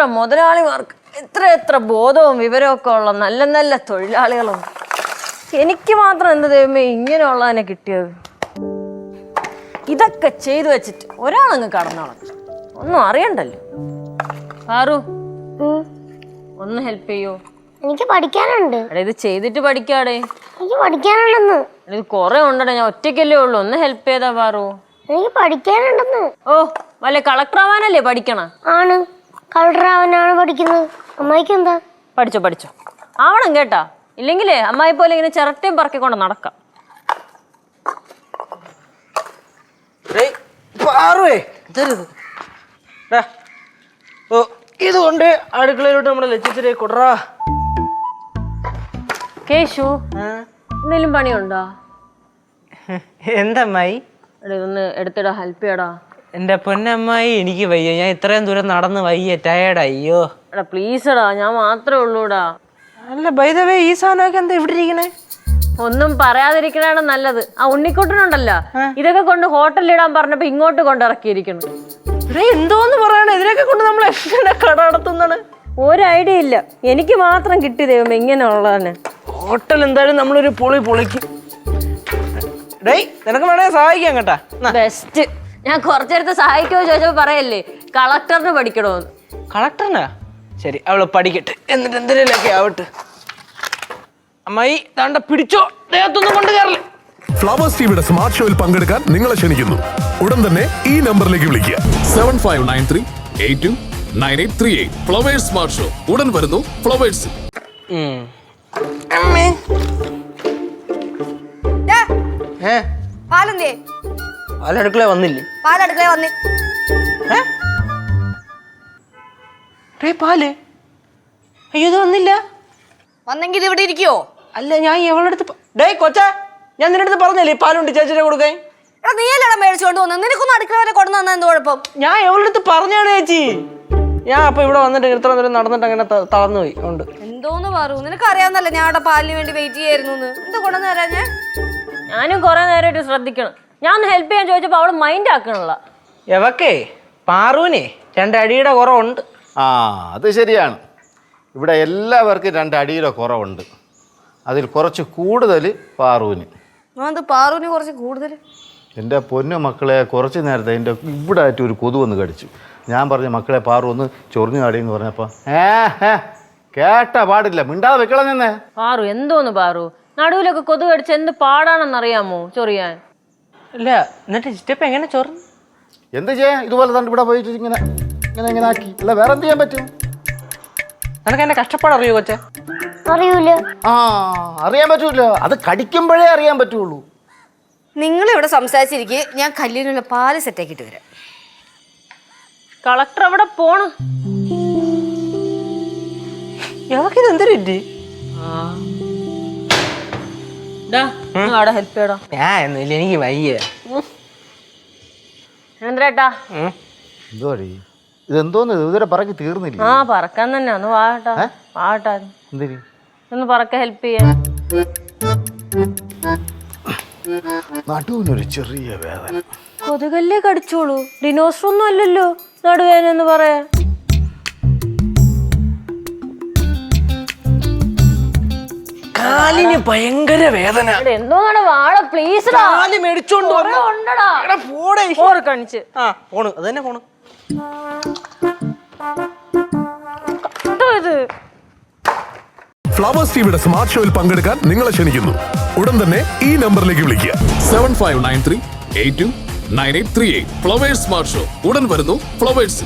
എത്ര മുതലാളിമാർക്ക് എത്ര എത്ര ബോധവും വിവരമൊക്കെ ഉള്ള നല്ല നല്ല തൊഴിലാളികളുണ്ട്. എനിക്ക് മാത്രം എന്ത് ദൈവമേ ഇങ്ങനെയുള്ളതിനെ കിട്ടിയത്? ഇതൊക്കെ ചെയ്തു വെച്ചിട്ട് ഒരാളങ്ങ് കടന്നോളാം. ഒന്നും അറിയണ്ടല്ലോ. പാറു. ഒന്ന് ഹെൽപ്പ് ചെയ്യോ? എനിക്ക് പഠിക്കാനുണ്ട്. എടാ ഇത് ചെയ്തിട്ട് പഠിക്കാടേ? എനിക്ക് പഠിക്കാനുണ്ടെന്ന്. എടാ, ഇത് കുറെ ഉണ്ടടാ ഞാൻ ഒറ്റയ്ക്കല്ലേ ഉള്ളൂ. ഒന്ന് ഹെൽപ്പ് ചെയ്താ പാറു. എനിക്ക് പഠിക്കാനുണ്ടെന്ന്. ഓ വല്ല കളക്ടർ ആവാനല്ലേ പഠിക്കണ? ആണ്. കളറാവനാണ് പഠിക്കുന്നത്. അമ്മായിക്ക് എന്താ? പഠിച്ചോ പഠിച്ചോ. ആവണം കേട്ടാ. ഇല്ലെങ്കിലേ അമ്മായി പോലെ ഇങ്ങനെ ചിരട്ടയും പറക്കിക്കൊണ്ട് നടക്കാം. ഓ ഇതുകൊണ്ട് അടുക്കളയിലോട്ട് നമ്മുടെ ലക്ഷ്യത്തിലേക്ക് കൊടറാ കേശു എന്തെങ്കിലും പണിയുണ്ടോ? എന്തമ്മായി ഒന്ന് ഇതൊന്ന് എടുത്തിടാ ഹെൽപ്പ് ചെയ്യടാ. എന്റെ പൊന്നമ്മായി എനിക്ക് വയ്യ. ഞാൻ ഇത്രയും ദൂരം നടന്ന് വയ്യ. ടയേർഡ് അയ്യോ. എടാ പ്ലീസ് എടാ ഞാൻ മാത്രമേ ഉള്ളൂടാ. അല്ല ബൈദവേ ഈ സാധനമൊക്കെ എന്താ ഇവിടെ ഇരിക്കണേ? ഒന്നും പറയാതിരിക്കണാണ് നല്ലത്. ആ ഉണ്ണിക്കുട്ടനുണ്ടല്ലോ. ഇതൊക്കെ കൊണ്ട് ഹോട്ടലിൽ ഇടാൻ പറഞ്ഞപ്പോ ഇങ്ങോട്ട് കൊണ്ടിറക്കിയിരിക്കുന്നു. ഇവിടെ എന്തോന്ന് പറയണേ? ഇതിനൊക്കെ കൊണ്ട് നമ്മൾ എങ്ങനെ കട നടത്തുന്നാണ് ഒരു ഐഡിയ ഇല്ല. എനിക്ക് മാത്രം കിട്ടി ദൈവം ഇങ്ങനെ ഉള്ളതാണ്. ഹോട്ടൽ എന്തായാലും നമ്മളൊരു പൊളി പൊളിക്കും. ഡേയ് നിനക്ക് വേണേ സഹായിക്കാം കേട്ടാ. ബെസ്റ്റ് ഞാൻ കുറച്ചെടുത്ത് സഹായിക്കുമോ ചോദിച്ചപ്പോ പറയല്ലേ കളക്ടറിന് പഠിക്കണോന്ന്. കളക്ടറിനാ? ശരി അവൾ പഠിക്കട്ടെ. എന്നിട്ട് എന്തെങ്കിലുമൊക്കെ ആവട്ടെ. അമ്മായി താണ്ട പിടിച്ചോ. ദേഹത്തൊന്നും കൊണ്ട് കയറല്ലേ ഫ്ലവേഴ്സ് ടിവിയുടെ സ്മാർട്ട് ഷോയിൽ പങ്കെടുക്കാൻ നിങ്ങളെ ക്ഷണിക്കുന്നു. ഉടൻ തന്നെ ഈ നമ്പറിലേക്ക് വിളിക്കുക. Seven five nine three eight two nine eight three eight Flowers smart show ഉടൻ വരുന്നു ഫ്ലവേഴ്സ് പാലെന്തേ? പാലടുക്കള വന്നില്ലേ? പാലടുക്കള വന്ന്. ഏ? ഡേ പാൽ. അയ്യോ ഇത് വന്നില്ല. വന്നെങ്കിൽ ഇവിടെ ഇരിക്കുവോ അല്ല ഞാൻ എവളടുത്ത് ഡേ കൊച്ചാ ഞാൻ നിന്നടുത്ത് അടുത്ത് പറഞ്ഞല്ലേ പാലുണ്ട് ചേച്ചിയുടെ കൊടുക്കാൻ? എടാ വന്നത് നിനക്കൊന്ന് അടുക്കള വരെ കൊണ്ടു തന്നാ എന്ത് കുഴപ്പം? ഞാൻ എവളടുത്ത് പറഞ്ഞാണ് ചേച്ചി. ഞാൻ അപ്പൊ ഇവിടെ വന്നിട്ട് ഇത്ര ദൂരം നടന്നിട്ട് അങ്ങനെ തളർന്നു പോയി. ഉണ്ട്. എന്തോന്ന് പറയൂ നിനക്ക് അറിയാന്നല്ലേ ഞാൻ അവിടെ പാലിന് വേണ്ടി വെയിറ്റ് ചെയ്യായിരുന്നു എന്ത് കൊണ്ടുവന്നു തരാ ഞാൻ ഞാനും കുറെ നേരമായിട്ട് ശ്രദ്ധിക്കണം. ഞാൻ ഒന്ന് ഹെൽപ്പ് ചെയ്യാൻ ചോദിച്ചപ്പോ അവൾ മൈൻഡ് ആക്കണുള്ള എവക്കേ? പാറുവിനെ? രണ്ടടിയുടെ കുറവുണ്ട്. ആ അത് ശരിയാണ്. ഇവിടെ എല്ലാവർക്കും രണ്ടടിയുടെ കുറവുണ്ട്. അതിൽ കുറച്ച് കൂടുതൽ പാറുവിന്. അത് പാറുവിന് കുറച്ച് കൂടുതൽ? എന്റെ പൊന്നു മക്കളെ കുറച്ച് നേരത്തെ എന്റെ ഇവിടെ ആയിട്ട് ഒരു കൊതു വന്ന് കടിച്ചു. ഞാൻ പറഞ്ഞ മക്കളെ പാറു ഒന്ന് ചൊറിഞ്ഞു കാടിയെന്ന് പറഞ്ഞപ്പോൾ ഏ ഹേ കേട്ട പാടില്ല. മിണ്ടാതെ വെക്കളഞ്ഞെന്നേ പാറു എന്തോന്ന് പാറു? നടുവിലൊക്കെ കൊതു കടിച്ച് എന്ത് പാടാണെന്നറിയാമോ ചൊറിയാൻ? അല്ല എന്നിട്ട് ചിറ്റപ്പ എങ്ങനെ ചൊറന്നു എന്ത് ചെയ്യാൻ ഇതുപോലെ തന്നെ ഇവിടെ പോയിട്ട് ഇങ്ങനെ ഇങ്ങനെ ഇങ്ങനെ ആക്കി. അല്ല വേറെ എന്ത് ചെയ്യാൻ പറ്റും? നിനക്ക് എന്റെ കഷ്ടപ്പാട് അറിയോ കൊച്ചെ? അറിയൂല. ആ അറിയാൻ പറ്റൂല. അത് കടിക്കുമ്പോഴേ അറിയാൻ പറ്റുള്ളൂ. നിങ്ങൾ ഇവിടെ സംസാരിച്ചിരിക്കെ ഞാൻ കല്ലിനുള്ള പാൽ സെറ്റാക്കിയിട്ട് വരാം. കളക്ടർ അവിടെ പോണം. എവക്കിത് എന്തൊരു ഇറ്റി അവിടെ ഹെൽപ്പ് ചെയ്യടാ. ഞാൻ ഒന്നുമില്ല എനിക്ക് വയ്യ. എന്തേട്ടാ എന്തുവാടി? ഇതെന്തോന്ന്? ഇതുവരെ പറക്കി തീർന്നില്ല? ആ പറക്കാൻ തന്നെ ഒന്ന് വാട്ടാ വാട്ടാ എന്തിന്? ഒന്ന് പറക്ക ഹെൽപ്പ് ചെയ്യാൻ. നടുവിനൊരു ചെറിയ വേദന. കൊതുകല്ലേ കടിച്ചോളൂ? ഡിനോസർ ഒന്നും അല്ലല്ലോ നടുവേനെന്ന് പറയാ കാലിന് ഭയങ്കര വേദന. എന്തോന്നാണ് വാഴ പ്ലീസ് കാൽ മേടിച്ചോണ്ട് വന്നോ. ഉണ്ടടാ. എടാ, പോടെ. ഓറ് കാണിച്ച്. ആ പോണ്. അത് തന്നെ പോണ്. എന്തോ ഇത്? ഫ്ലവേഴ്സ് ടിവിയുടെ സ്മാർട്ട് ഷോയിൽ പങ്കെടുക്കാൻ നിങ്ങളെ ക്ഷണിക്കുന്നു. ഉടൻ തന്നെ ഈ നമ്പറിലേക്ക് വിളിക്കുക. Seven five nine three eight two nine eight three eight Flowers smart show ഉടൻ വരുന്നു ഫ്ലവേഴ്സ്